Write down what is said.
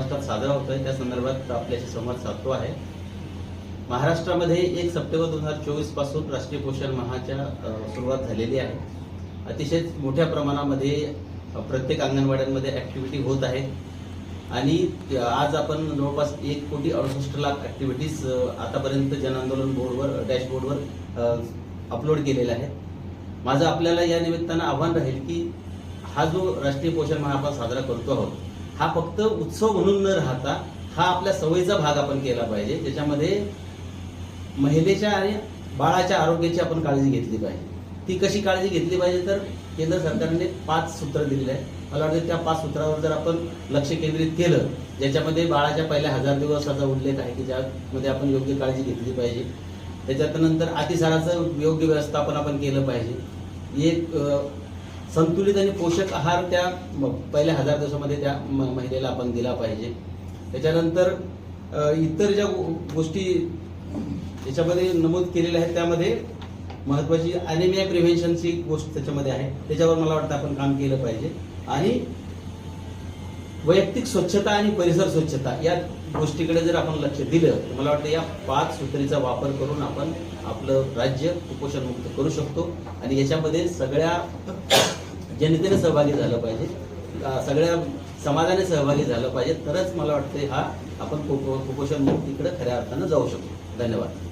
महाराष्ट्रात साजरा होतोय. त्या संदर्भात आपल्याशी संवाद साधतो आहे. महाराष्ट्रामध्ये एक सप्टेंबर दोन हजार चोवीसपासून राष्ट्रीय पोषण माहाच्या सुरुवात झालेली आहे. अतिशय मोठ्या प्रमाणामध्ये प्रत्येक अंगणवाड्यांमध्ये ऍक्टिव्हिटी होत आहे. आणि आज आपण जवळपास एक कोटी अडुसष्ट लाख ऍक्टिव्हिटीज आतापर्यंत जन आंदोलन बोर्डवर डॅशबोर्डवर अपलोड केलेल्या आहेत. माझं आपल्याला या निमित्तानं आव्हान राहील की हा जो राष्ट्रीय पोषण माह आपण साजरा करतो आहोत हा फक्त उत्सव म्हणून न राहता हा आपल्या सवयीचा भाग आपण केला पाहिजे त्याच्यामध्ये महिलेच्या आणि बाळाच्या आरोग्याची आपण काळजी घेतली पाहिजे. ती कशी काळजी घेतली पाहिजे तर केंद्र सरकारने पाच सूत्र दिलेले आहे मला वाटतं त्या पाच सूत्रावर जर आपण लक्ष केंद्रित केलं ज्याच्यामध्ये बाळाच्या पहिल्या हजार दिवसाचा उल्लेख आहे की ज्यामध्ये आपण योग्य काळजी घेतली पाहिजे. त्याच्यानंतर अतिसाराचं योग्य व्यवस्थापन आपण केलं पाहिजे. एक संतुलित आणि पोषक आहार त्या पहिल्या हजार दिवसामध्ये त्या म- महिलेला आपण दिला पाहिजे. त्याच्यानंतर इतर ज्या गोष्टी याच्यामध्ये नमूद केलेल्या आहेत त्यामध्ये महत्वाची अॅनिमिया प्रिव्हेन्शनची गोष्ट त्याच्यामध्ये आहे. त्याच्यावर मला वाटतं आपण काम केलं पाहिजे. आणि वैयक्तिक स्वच्छता आणि परिसर स्वच्छता या गोष्टीकडे जर आपण लक्ष दिलं तर मला वाटतं या पाच सूत्रीचा वापर करून आपण आपलं राज्य कुपोषण मुक्त करू शकतो. आणि याच्यामध्ये सगळ्या जनतेने सहभागी झालं पाहिजे. सगळ्या समाजाने सहभागी झालं पाहिजे. तरच मला वाटतं हा आपण कुपो- कुपोषण मुक्तीकडे खऱ्या अर्थानं जाऊ शकतो. धन्यवाद.